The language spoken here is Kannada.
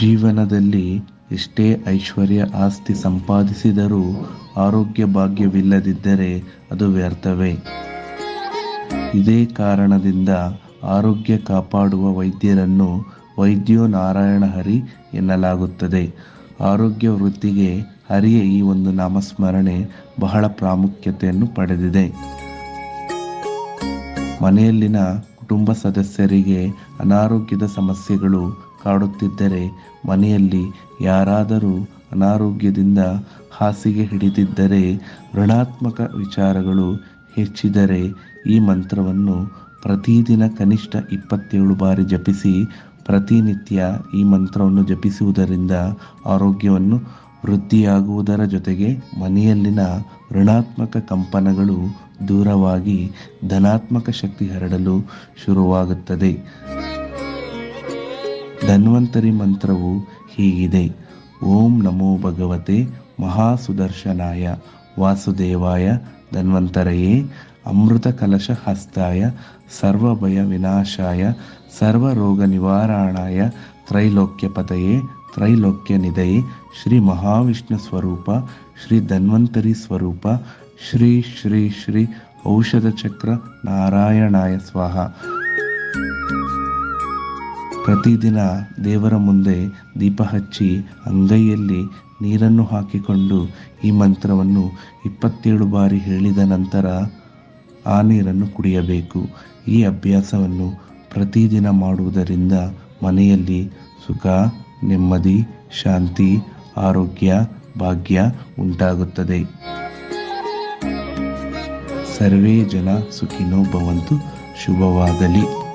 ಜೀವನದಲ್ಲಿ ಎಷ್ಟೇ ಐಶ್ವರ್ಯ, ಆಸ್ತಿ ಸಂಪಾದಿಸಿದರೂ ಆರೋಗ್ಯ ಭಾಗ್ಯವಿಲ್ಲದಿದ್ದರೆ ಅದು ವ್ಯರ್ಥವೇ? ಇದೇ ಕಾರಣದಿಂದ ಆರೋಗ್ಯ ಕಾಪಾಡುವ ವೈದ್ಯರನ್ನು ವೈದ್ಯೋ ನಾರಾಯಣ ಹರಿ ಎನ್ನಲಾಗುತ್ತದೆ. ಆರೋಗ್ಯ ವೃತ್ತಿಗೆ ಹರಿಯ ಈ ಒಂದು ನಾಮಸ್ಮರಣೆ ಬಹಳ ಪ್ರಾಮುಖ್ಯತೆಯನ್ನು ಪಡೆದಿದೆ. ಮನೆಯಲ್ಲಿನ ಕುಟುಂಬ ಸದಸ್ಯರಿಗೆ ಅನಾರೋಗ್ಯದ ಸಮಸ್ಯೆಗಳು ಕಾಡುತ್ತಿದ್ದರೆ ಮನೆಯಲ್ಲಿ ಯಾರಾದರೂ ಅನಾರೋಗ್ಯದಿಂದ ಹಾಸಿಗೆ ಹಿಡಿದಿದ್ದರೆ ಋಣಾತ್ಮಕ ವಿಚಾರಗಳು ಹೆಚ್ಚಿದರೆ ಈ ಮಂತ್ರವನ್ನು ಪ್ರತಿದಿನ ಕನಿಷ್ಠ ಇಪ್ಪತ್ತೇಳು ಬಾರಿ ಜಪಿಸಿ ಪ್ರತಿನಿತ್ಯ ಈ ಮಂತ್ರವನ್ನು ಜಪಿಸುವುದರಿಂದ ಆರೋಗ್ಯವನ್ನು ವೃದ್ಧಿಯಾಗುವುದರ ಜೊತೆಗೆ ಮನೆಯಲ್ಲಿನ ಋಣಾತ್ಮಕ ಕಂಪನಗಳು ದೂರವಾಗಿ ಧನಾತ್ಮಕ ಶಕ್ತಿ ಹರಡಲು ಶುರುವಾಗುತ್ತದೆ. ಧನ್ವಂತರಿ ಮಂತ್ರವು ಹೀಗಿದೆ. ಓಂ ನಮೋ ಭಗವತೆ ಮಹಾಸುದರ್ಶನಾಯ. ವಾಸುದೇವಾಯ ಧನ್ವಂತರಯೇ. ಅಮೃತ ಕಲಶ ಹಸ್ತಾಯ. ಸರ್ವಭಯ ವಿನಾಶಾಯ. ಸರ್ವರೋಗ ನಿವಾರಣಾಯ. ತ್ರೈಲೋಕ್ಯ ಪತಯೇ ತ್ರೈಲೋಕ್ಯ ನಿಧಯೇ. ಶ್ರೀ ಮಹಾವಿಷ್ಣು ಸ್ವರೂಪ. ಶ್ರೀ ಧನ್ವಂತರಿ ಸ್ವರೂಪ. ಶ್ರೀ ಶ್ರೀ ಶ್ರೀ ಔಷಧ ಚಕ್ರ ನಾರಾಯಣಾಯ ಸ್ವಾಹ. ಪ್ರತಿದಿನ ದೇವರ ಮುಂದೆ ದೀಪ ಹಚ್ಚಿ ಅಂಗೈಯಲ್ಲಿ ನೀರನ್ನು ಹಾಕಿಕೊಂಡು ಈ ಮಂತ್ರವನ್ನು ಇಪ್ಪತ್ತೇಳು ಬಾರಿ ಹೇಳಿದ ನಂತರ ಆ ನೀರನ್ನು ಕುಡಿಯಬೇಕು. ಈ ಅಭ್ಯಾಸವನ್ನು ಪ್ರತಿದಿನ ಮಾಡುವುದರಿಂದ ಮನೆಯಲ್ಲಿ ಸುಖ, ನೆಮ್ಮದಿ, ಶಾಂತಿ, ಆರೋಗ್ಯ, ಭಾಗ್ಯ ಉಂಟಾಗುತ್ತದೆ. ಸರ್ವೇ ಜನ ಸುಖಿನೋ ಭವಂತು. ಶುಭವಾಗಲಿ.